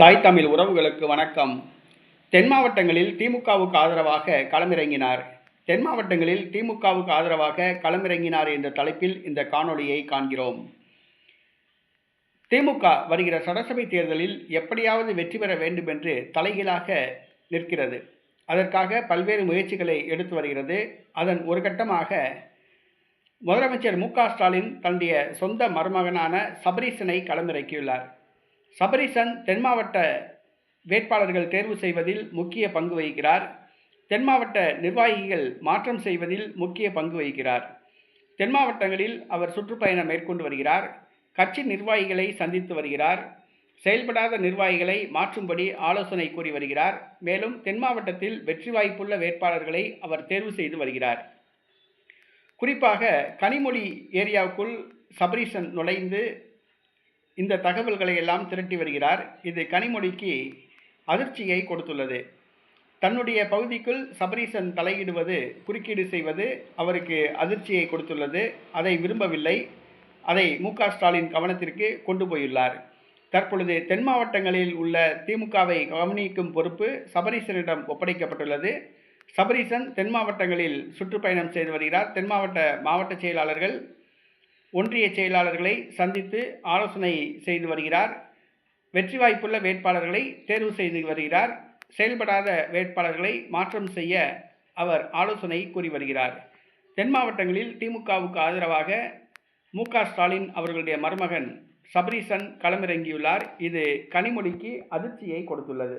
தாய் தமிழ் உறவுகளுக்கு வணக்கம். தென் மாவட்டங்களில் திமுகவுக்கு ஆதரவாக களமிறங்கினார். தென் மாவட்டங்களில் திமுகவுக்கு ஆதரவாக களமிறங்கினார் என்ற தலைப்பில் இந்த காணொளியை காண்கிறோம். திமுக வருகிற சட்டசபை தேர்தலில் எப்படியாவது வெற்றி பெற வேண்டும் என்று தலைகீழாக நிற்கிறது. அதற்காக பல்வேறு முயற்சிகளை எடுத்து வருகிறது. அதன் ஒரு கட்டமாக முதலமைச்சர் மு க ஸ்டாலின் தன்னுடைய சொந்த மருமகனான சபரீசனை களமிறக்கியுள்ளார். சபரிசன் தென் மாவட்ட வேட்பாளர்கள் தேர்வு செய்வதில் முக்கிய பங்கு வகிக்கிறார். தென் மாவட்ட நிர்வாகிகள் மாற்றம் செய்வதில் முக்கிய பங்கு வகிக்கிறார். தென் மாவட்டங்களில் அவர் சுற்றுப்பயணம் மேற்கொண்டு வருகிறார். கட்சி நிர்வாகிகளை சந்தித்து வருகிறார். செயல்படாத நிர்வாகிகளை மாற்றும்படி ஆலோசனை கூறி வருகிறார். மேலும் தென் மாவட்டத்தில் வெற்றி வாய்ப்புள்ள வேட்பாளர்களை அவர் தேர்வு செய்து வருகிறார். குறிப்பாக கனிமொழி ஏரியாவுக்குள் சபரீசன் நுழைந்து இந்த தகவல்களை எல்லாம் திரட்டி வருகிறார். இது கனிமொழிக்கு அதிர்ச்சியை கொடுத்துள்ளது. தன்னுடைய பகுதிக்குள் சபரீசன் தலையிடுவது குறுக்கீடு செய்வது அவருக்கு அதிர்ச்சியை கொடுத்துள்ளது. அதை விரும்பவில்லை. அதை மு ஸ்டாலின் கவனத்திற்கு கொண்டு போயுள்ளார். தற்பொழுது தென் மாவட்டங்களில் உள்ள திமுகவை கவனிக்கும் பொறுப்பு சபரீசனிடம் ஒப்படைக்கப்பட்டுள்ளது. சபரீசன் தென் மாவட்டங்களில் சுற்றுப்பயணம் செய்து வருகிறார். தென் மாவட்ட மாவட்ட செயலாளர்கள் ஒன்றிய செயலாளர்களை சந்தித்து ஆலோசனை செய்து வருகிறார். வெற்றி வாய்ப்புள்ள வேட்பாளர்களை தேர்வு செய்து வருகிறார். செயல்படாத வேட்பாளர்களை மாற்றம் செய்ய அவர் ஆலோசனை கூறி வருகிறார். தென் மாவட்டங்களில் திமுகவுக்கு ஆதரவாக மு ஸ்டாலின் அவர்களுடைய மருமகன் சபரீசன் களமிறங்கியுள்ளார். இது கனிமொழிக்கு அதிர்ச்சியை கொடுத்துள்ளது.